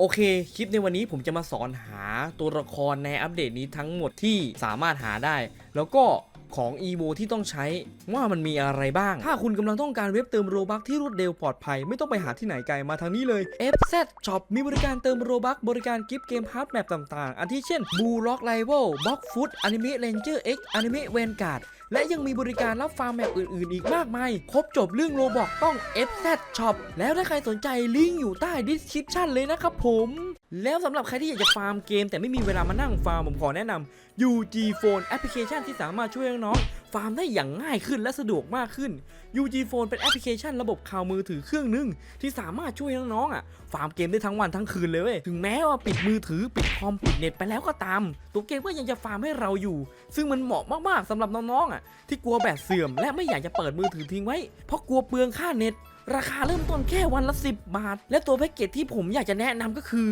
โอเค คลิปในวันนี้ผมจะมาสอนหาตัวละครในอัปเดตนี้ทั้งหมดที่สามารถหาได้ แล้วก็ของ EVO ที่ต้องใช้ว่ามันมีอะไรบ้าง ถ้าคุณกำลังต้องการเว็บเติมโรบัคที่รวดเร็วปลอดภัย ไม่ต้องไปหาที่ไหนไกลมาทางนี้เลย FZ Shop มีบริการเติมโรบัคบริการกิฟต์เกมพาร์ทแมปต่างๆ อันที่เช่น Blue Rock Rival Box Foot Anime Ranger X Anime Vanguard และยังมีบริการรับฟาร์มแมปอื่นๆ อีกมากมาย ครบจบเรื่องโรบอกต้อง FZ Shop แล้วถ้าใครสนใจลิงก์อยู่ใต้ description เลยนะครับผม แล้วสำหรับใครที่อยากจะฟาร์มเกม แต่ไม่มีเวลามานั่งฟาร์มผมขอแนะนำ UG Phone แอปพลิเคชันที่สามารถช่วยน้องๆฟาร์มได้อย่างง่ายขึ้นและสะดวกมากขึ้น UG Phone เป็นแอปพลิเคชันระบบข่าวมือถือเครื่องหนึง ที่สามารถช่วยน้องๆอะฟาร์มเกมได้ทั้งวันทั้งคืนเลยเว้ยถึงแม้ว่าปิดมือถือปิดคอมปิดเน็ตไปแล้วก็ตาม ตัวเกมก็ยังจะฟาร์มให้เราอยู่ ซึ่งมันเหมาะมากๆสำหรับน้องๆอะที่กลัวแบตเสื่อม และไม่อยากจะเปิดมือถือทิ้งไว้ เพราะกลัวเปลืองค่าเน็ต ราคาเริ่มต้นแค่วันละ 10 บาท และตัวแพ็กเกจที่ผมอยากจะแนะนำก็คือ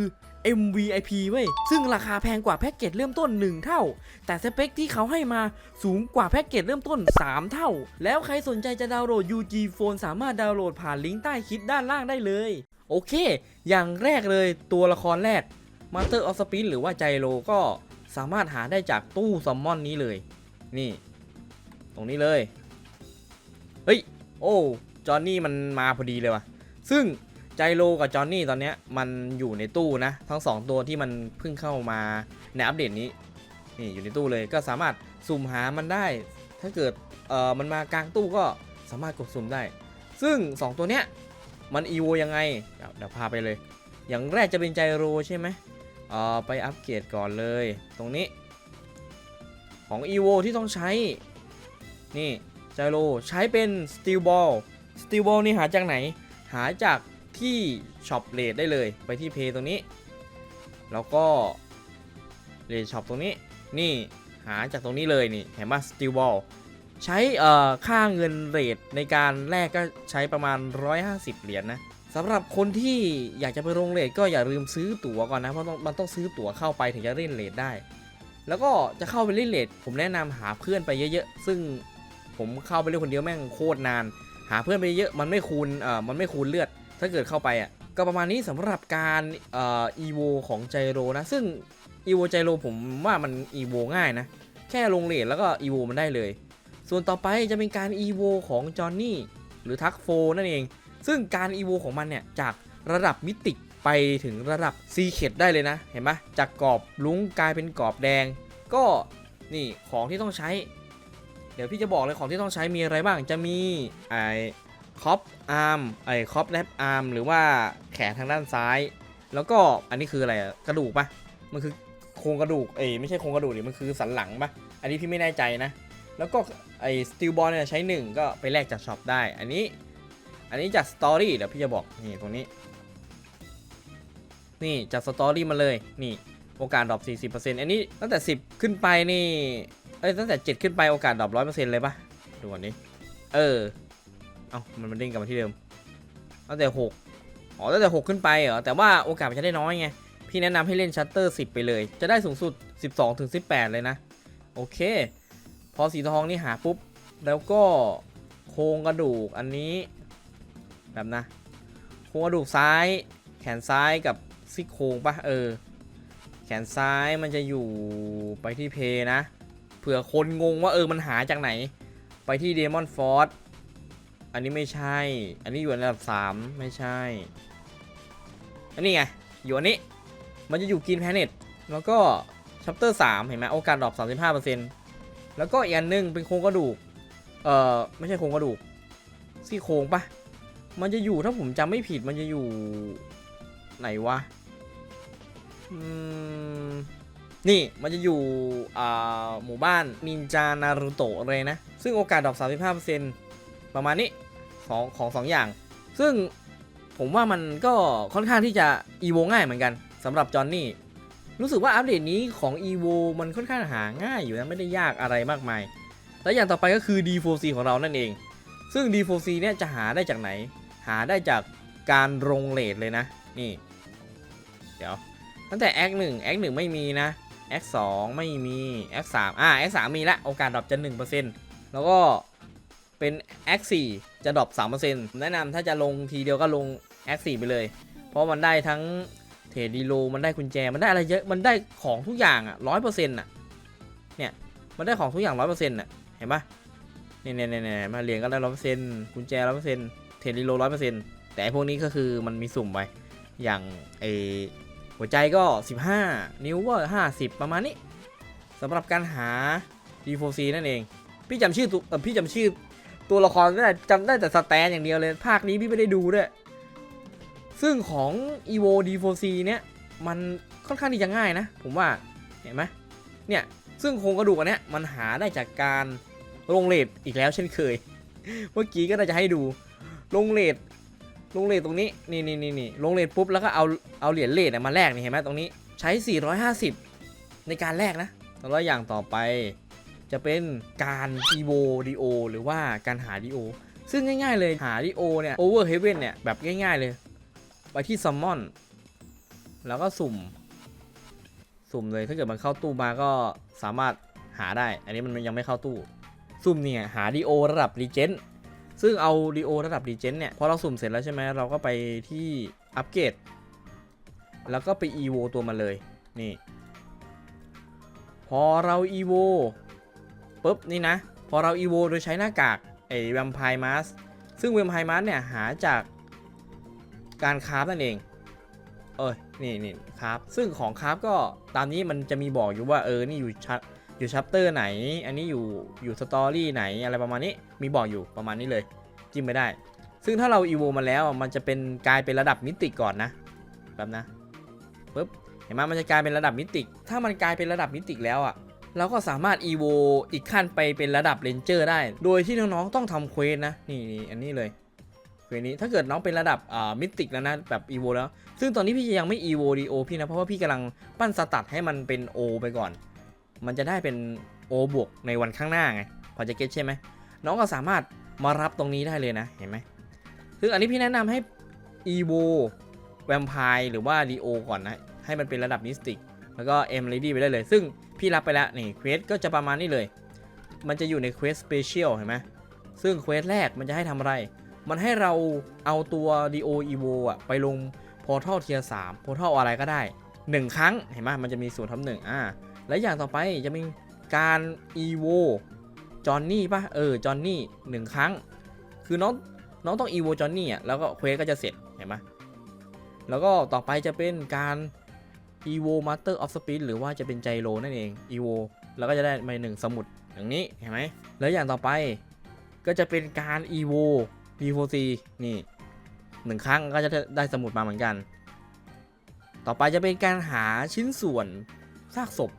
MVIP เว้ย ซึ่งราคาแพงกว่าแพ็กเกจเริ่มต้น 1 เท่า แต่สเปคที่เขาให้มาสูงกว่าแพ็กเกจเริ่มต้น 3 เท่า แล้วใครสนใจจะดาวน์โหลด UG Phone สามารถดาวน์โหลดผ่านลิงก์ใต้คลิปด้านล่างได้เลย โอเค อย่างแรกเลยตัวละครแรก Master of Speed หรือว่าไจโรก็สามารถหาได้จากตู้ซัมมอนนี้เลย นี่ ตรงนี้เลย เฮ้ย โอ้ จอห์นนี่มันมาพอดีเลยว่ะ ซึ่งไจโรกับจอห์นนี่ตอนเนี้ยมันอยู่ในตู้นะ ทั้งสองตัวที่มันเพิ่งเข้ามาในอัปเดตนี้ นี่อยู่ในตู้เลย ก็สามารถสุ่มหามันได้ ถ้าเกิด เอ่อ มันมากลางตู้ก็สามารถกดสุ่มได้ ซึ่ง 2 ตัวเนี้ยมันอีโวยังไง เดี๋ยวพาไปเลย อย่างแรกจะเป็นไจโรใช่ไหมเอ่อ ไปอัปเกรดก่อนเลย ตรงนี้ ของ EVO ที่ต้องใช้ นี่ไจโรใช้เป็น Steel Ball Steel Ball นี่หาจากไหน หาจากที่ช็อปเลดได้เลยไปที่เพย์ตรงนี้ แล้วก็เลดช็อปตรงนี้นี่หาจากตรงนี้เลยนี่เห็นปะ Steel Ball ใช้เออค่าเงินเรทในการแลกก็ใช้ประมาณ 150 เหรียญนะสำหรับคนที่อยากจะไปลงเลทก็อย่าลืมซื้อตั๋วก่อนนะเพราะมันต้องซื้อตั๋วเข้าไปถึงจะเล่นเลทได้ แล้วก็จะเข้าไปเล่นเลทผมแนะนำหาเพื่อนไปเยอะๆ ซึ่ง ผมเข้าไปเล่นคนเดียวแม่งโคตรนาน หาเพื่อนไปเยอะมันไม่คูณเอ่อมันไม่คูณเลือด ถ้าเกิดเข้าไปอะก็ประมาณนี้สำหรับการเอ่อ EVO ของไจโรนะ ซึ่ง EVO ไจโรผมว่ามัน EVO ง่ายนะ แค่ลงเลทแล้วก็ EVO มันได้เลย ส่วนต่อไปจะเป็นการ EVO ของจอห์นนี่หรือทักโฟนั่นเอง ซึ่งการ EVO ของมันเนี่ยจากระดับมิติไปถึงระดับซีเคดได้เลยนะ เห็นปะจากกรอบลุ้งกลายเป็นกรอบแดง ก็นี่ของที่ต้องใช้ เดี๋ยวพี่จะบอกเลยของที่ต้องใช้มีอะไรบ้าง จะมีไอ้คอปอาร์มไอ้คอปแรปอาร์มหรือว่าแขนทางด้านซ้าย แล้วก็อันนี้คืออะไรกระดูกปะมันคือโครงกระดูกเอ้ไม่ใช่โครงกระดูกดิมันคือสันหลังปะอันนี้พี่ไม่แน่ใจนะ แล้วก็ไอ้สตีลบอลเนี่ยใช้1ก็ไปแลกจากช็อปได้ อันนี้ อันนี้จากสตอรี่เดี๋ยวพี่จะบอกนี่ตรงนี้ นี่จากสตอรี่มาเลยนี่โอกาสดรอป40%อันนี้ตั้งแต่ 10 ขึ้นไปนี่ อ้ยตั้งแต่7ขึ้นไปโอกาสดรอป100%เลยปะดูก่อนนี้ เออ เอามันมันเด้งกลับมาที่เดิมตั้งแต่6อ๋อตั้งแต่6ขึ้นไปเหรอแต่ว่าโอกาสมันจะได้น้อยไงพี่แนะนำให้เล่นชัตเตอร์10ไปเลย จะได้สูงสุด12ถึง18เลยนะ โอเค พอสีทองนี่หาปุ๊บ แล้วก็โครงกระดูกอันนี้แบบนะโครงกระดูกซ้าย แขนซ้ายกับซี่โครงปะเออ แขนซ้ายมันจะอยู่ไปที่เพนะ ผื่อคนงงว่าเออมันหาจากไหน ไปที่เดมอนฟอร์อันนี้ไม่ใช่ อันนี้อยู่อันดับ 3 ไม่ใช่ อันนี้ไง อยู่อันนี้ มันจะอยู่กินแพเน็ตแล้วก็ชัปเตอร์3เห็นไหมโอกาสดรอป35%แล้วก็อีกอันหนึงเป็นโครงกระดูก เอ่อ ไม่ใช่โครงกระดูก ซี่โครงปะมันจะอยู่ถ้าผมจำไม่ผิดมันจะอยู่ไหนวะ อืม นี่มันจะอยู่หมู่บ้านนินจานารูโตะเลยนะ ซึ่งโอกาสดรอป35%ประมาณนี้ของของสองอย่าง ซึ่งผมว่ามันก็ค่อนข้างที่จะอีโวง่ายเหมือนกันสำหรับจอห์นนี่ รู้สึกว่าอัปเดตนี้ของ EVO มันค่อนข้างหาง่ายอยู่นะ ไม่ได้ยากอะไรมากมาย และอย่างต่อไปก็คือ D4C ของเรานั่นเอง ซึ่ง D4C เนี่ยจะหาได้จากไหน หาได้จากการลงเลทเลยนะ นี่ เดี๋ยว ตั้งแต่ Act 1 Act 1 ไม่มีนะ Act 2ไม่มี Act 3อ่า Act 3มีละโอกาสดรอปจะ 1%แล้วก็เป็น Act 4จะดรอป3%แนะนำถ้าจะลงทีเดียวก็ลง Act 4ไปเลย เพราะมันได้ทั้งเทรดดีโลมันได้กุญแจ มันได้อะไรเยอะ มันได้ของทุกอย่างอะร้อยเปอร์เซ็นต์อะ เนี่ย มันได้ของทุกอย่างร้อยเปอร์เซ็นต์อะ เห็นปะเนี่ยเนี่ยเนี่ยเน่มาเหรียญก็ได้ร้อยเปอร์เซ็นต์กุญแจร้อยเปอร์เซ็นต์เทรดดีโลร้อยเปอร์เซ็นต์แต่พวกนี้ก็คือมันมีสุ่มไปอย่างไอ หัวใจก็ 15 นิ้วก็50 ประมาณนี้สำหรับการหา D4C นั่นเอง พี่จำชื่อตัวพี่จำชื่อตัวละครไม่ได้จำได้แต่สแตนอย่างเดียวเลย ภาคนี้พี่ไม่ได้ดูด้วย ซึ่งของ evo d4c เนี่ย มันค่อนข้างที่จะง่ายนะ ผมว่า เห็นไหมเนี่ย ซึ่งโครงกระดูกอันเนี้ยมันหาได้จากการลงเลทอีกแล้วเช่นเคย เมื่อกี้ก็น่าจะให้ดูลงเลท ลงเลทตรงนี้นี่นี่นี่นี่ลงเลทปุ๊บแล้วก็เอาเอาเหรียญเลทมาแลกนี่เห็นไหมตรงนี้ใช้ 450 ในการแลกนะแล้วอย่างต่อไปจะเป็นการ evo do หรือว่าการหา do ซึ่งง่ายๆเลยหา do เนี่ย over heaven เนี่ยแบบง่ายๆเลย ไปที่ summon แล้วก็สุ่ม สุ่มเลยถ้าเกิดมันเข้าตู้มาก็สามารถหาได้ อันนี้มันยังไม่เข้าตู้ สุ่มเนี่ยหา do ระดับ legend ซึ่งเอา do ระดับ legend เนี่ย พอเราสุ่มเสร็จแล้วใช่ไหมเราก็ไปที่อัปเกรด แล้วก็ไป evo ตัวมันเลย นี่ พอเรา evo ปุ๊บ นี่นะ พอเรา evo โดยใช้หน้ากากไอ้แวมไพร์มาสซึ่งแวมไพร์มาสเนี่ย หาจากการคราฟนั่นเอง เอ้ย นี่นี่คราฟซึ่งของคราฟก็ตามนี้มันจะมีบอกอยู่ว่าเออ นี่อยู่ชั อยู่ชัปเตอร์ไหน อันนี้อยู่อยู่สตอรี่ไหนอะไรประมาณนี้มีบอกอยู่ประมาณนี้เลย จิ้มไม่ได้ ซึ่งถ้าเรา evo มาแล้วมันจะเป็นกลายเป็นระดับมิติก่อนนะแบบนะปุ๊บเห็นไหมมันจะกลายเป็นระดับมิติ ถ้ามันกลายเป็นระดับมิติแล้วอะเราก็สามารถ evo อีกขั้นไปเป็นระดับเรนเจอร์ได้ โดยที่น้องๆต้องทำเควสนะนี่นอันนี้เลยเควสนี้ถ้าเกิดน้องเป็นระดับอ่ามิติแล้วนะแบบ evo แล้ว ซึ่งตอนนี้พี่ยังไม่ evo do พี่นะเพราะว่าพี่กำลังปั้นสตัดให้มันเป็น o ไปก่อน มันจะได้เป็น o บวกในวันข้างหน้าไง พอจะเก็ตใช่ไหม น้องก็สามารถมารับตรงนี้ได้เลยนะ เห็นไหมซึ่งอันนี้พี่แนะนำให้ evo แวมไพร์หรือว่า do ก่อนนะ ให้มันเป็นระดับมิสติก แล้วก็ M Lady ไปได้เลย ซึ่งพี่รับไปแล้ว นี่เควสก็จะประมาณนี้เลย มันจะอยู่ในเควสสเปเชียลเห็นไหมซึ่งเควสแรกมันจะให้ทำอะไร มันให้เราเอาตัว DO Evo อะไปลง Portal Tier 3 Portal อะไรก็ได้ 1 ครั้งเห็นไหมมันจะมีศูนย์ทับหนึ่งอ่าและอย่างต่อไปจะมีการ Evo จอนนี่ป่ะเออจอนนี่หนึ่งครั้ง คือน้องน้องต้อง Evo จอนนี่อะแล้วก็เควสก็จะเสร็จเห็นไหมแล้วก็ต่อไปจะเป็นการ evo master of speed หรือว่าจะเป็นไจโรนั่นเอง evo แล้วก็จะได้มาหนึ่งสมุดอย่างนี้เห็นไหมแล้วอย่างต่อไปก็จะเป็นการ evo d4c นี่หนึ่งครั้งก็จะได้สมุดมาเหมือนกัน ต่อไปจะเป็นการหาชิ้นส่วนซากศพ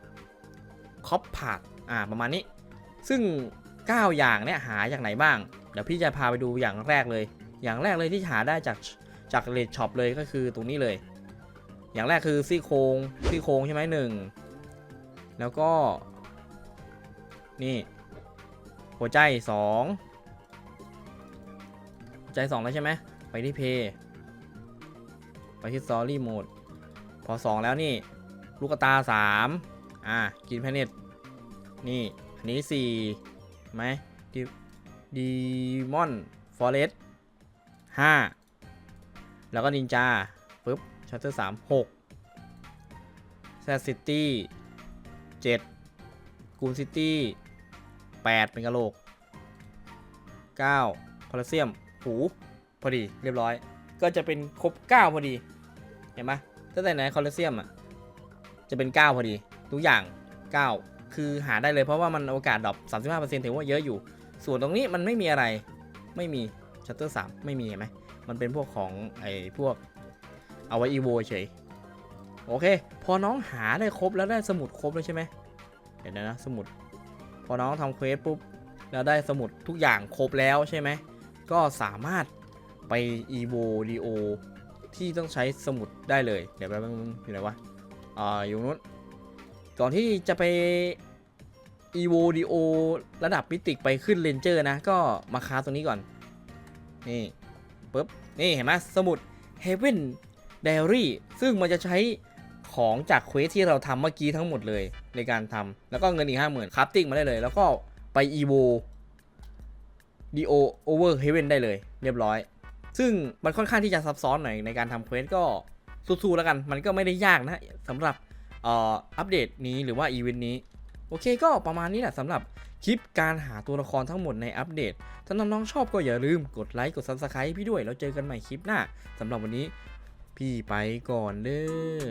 คอปพาดอ่าประมาณนี้ ซึ่ง 9 อย่างเนี่ยหาจากไหนบ้าง เดี๋ยวพี่จะพาไปดูอย่างแรกเลย อย่างแรกเลยที่หาได้จากจากเลดช็อปเลยก็คือตรงนี้เลย อย่างแรกคือซี่โครงซี่โครงใช่ไหมหนึ่งแล้วก็ นี่ หัวใจสองหัวใจสองแล้วใช่ไหมไปที่เพย์ไปที่สตอรี่โหมด พอสองแล้วนี่ ลูกตาสามอ่ากินแพเน็ตนี่ อันนี้สี่ไหมดีดีมอนฟอเรสห้าแล้วก็นินจาปุ๊บชัตเตอร์สามหกแซซิตี้เจ็ดกูนซิตี้แปดเป็นกะโหลกเก้าพอลเซียมหูพอดีเรียบร้อย ก็จะเป็นครบ9พอดี เห็นไหม ตั้งแต่ไหนคอลเซียมอะจะเป็น 9 พอดี ทุกอย่าง 9 คือหาได้เลยเพราะว่ามันโอกาสดรอป35%ถือว่าเยอะอยู่ ส่วนตรงนี้มันไม่มีอะไรไม่มีชัตเตอร์สามไม่มีเห็นไหมมันเป็นพวกของไอ้พวกเอาไว้อีโวเฉยโอเค พอน้องหาได้ครบแล้วได้สมุดครบแล้วใช่ไหมเดี๋ยวนะสมุด พอน้องทำเควสปุ๊บแล้วได้สมุดทุกอย่างครบแล้วใช่ไหมก็สามารถไป evo do ที่ต้องใช้สมุดได้เลย เดี๋ยวแป๊บนึงอยู่ไหนวะอ่าอยู่นู้นก่อนที่จะไป evo do ระดับมิติไปขึ้นเรนเจอร์นะ ก็มาคาตัวนี้ก่อน นี่ปุ๊บ นี่เห็นไหมสมุด Heaven Diary ซึ่งมันจะใช้ของจากเควสที่เราทำเมื่อกี้ทั้งหมดเลยในการทำแล้วก็เงินอีกห้าหมื่นคราฟติ้งมาได้เลย แล้วก็ไป evo do over heaven ได้เลย เรียบร้อย ซึ่งมันค่อนข้างที่จะซับซ้อนหน่อยในการทำเควสก็สู้ๆแล้วกัน มันก็ไม่ได้ยากนะสำหรับอัปเดตนี้หรือว่าอีเวนต์นี้ โอเคก็ประมาณนี้แหละสำหรับคลิปการหาตัวละครทั้งหมดในอัปเดต ถ้าน้องๆชอบก็อย่าลืมกดไลค์กดซับสไคร b ์พี่ด้วย แล้วเจอกันใหม่คลิปหน้าสำหรับวันนี้พี่ไปก่อนเด้อ